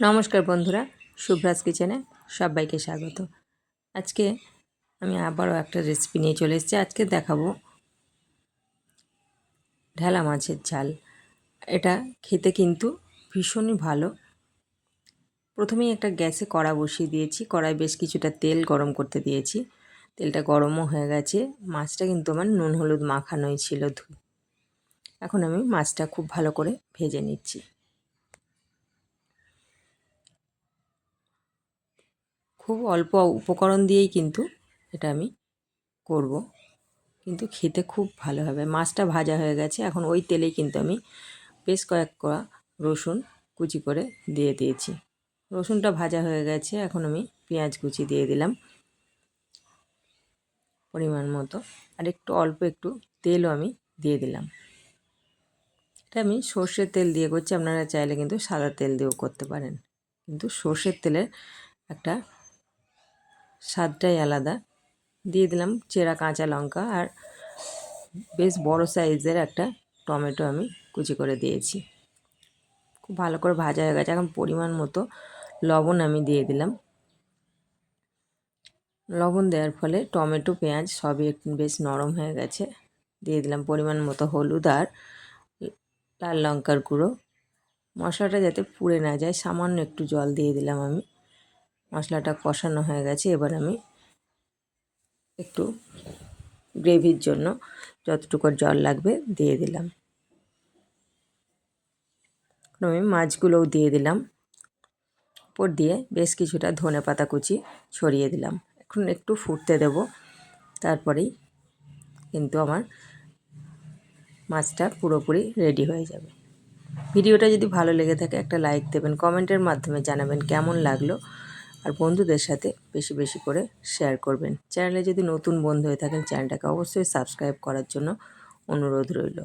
নমস্কার বন্ধুরা শুভ্রাজ কিচেনে সবাইকে স্বাগত। আজকে আমি আবারও একটা রেসিপি নিয়ে চলে এসেছি। আজকে দেখাবো ঢেলা মাছের ঝাল। এটা খেতে কিন্তু ভীষণই ভালো। প্রথমেই একটা গ্যাসে কড়া বসিয়ে দিয়েছি। কড়াই বেশ কিছুটা তেল গরম করতে দিয়েছি। তেলটা গরমও হয়ে গেছে। মাছটা কিন্তু আমার নুন হলুদ মাখানোই ছিল এখন আমি মাছটা খুব ভালো করে ভেজে নিচ্ছি। খুব অল্প উপকরণ দিয়েই কিন্তু এটা আমি করব। কিন্তু খেতে খুব ভালো হবে। মাছটা ভাজা হয়ে গেছে। এখন ওই তেলেই কিন্তু আমি বেশ কয়েক কড়া রসুন কুচি করে দিয়ে দিয়েছি। রসুনটা ভাজা হয়ে গেছে। এখন আমি পেঁয়াজ কুচি দিয়ে দিলাম পরিমাণ মতো। আর একটু অল্প একটু তেলও আমি দিয়ে দিলাম। এটা আমি সর্ষের তেল দিয়ে করছি। আপনারা চাইলে কিন্তু সাদা তেল দিয়েও করতে পারেন। কিন্তু সর্ষের তেলের একটা স্বাদটাই আলাদা। দিয়ে দিলাম চেরা কাঁচা লঙ্কা আর বেশ বড় সাইজের একটা টমেটো আমি কুচি করে দিয়েছি। খুব ভালো করে ভাজা হয়ে গেছে। এখন পরিমাণ মতো লবণ আমি দিয়ে দিলাম। লবণ দেওয়ার ফলে টমেটো, পেঁয়াজ সবই বেশ নরম হয়ে গেছে। দিয়ে দিলাম পরিমাণ মতো হলুদ আর লাল লঙ্কার গুঁড়ো। মশলাটা যাতে পুড়ে না যায়, সামান্য একটু জল দিয়ে দিলাম আমি। মশলাটা কষানো হয়ে গেছে। এবার আমি একটু গ্রেভির জন্য যতটুকু জল লাগবে দিয়ে দিলাম। আমি মাছগুলোও দিয়ে দিলাম। উপর দিয়ে বেশ কিছুটা ধনে পাতা কুচি ছড়িয়ে দিলাম। এখন একটু ফুটতে দেব। তারপরেই কিন্তু আমার মাছটা পুরোপুরি রেডি হয়ে যাবে। ভিডিওটা যদি ভালো লেগে থাকে একটা লাইক দেবেন, কমেন্টের মাধ্যমে জানাবেন কেমন লাগল। আর বন্ধুদের সাথে বেশি বেশি করে শেয়ার করবেন। চ্যানেলে যদি নতুন বন্ধু হয়ে থাকেন চ্যানেলটাকে অবশ্যই সাবস্ক্রাইব করার জন্য অনুরোধ রইল।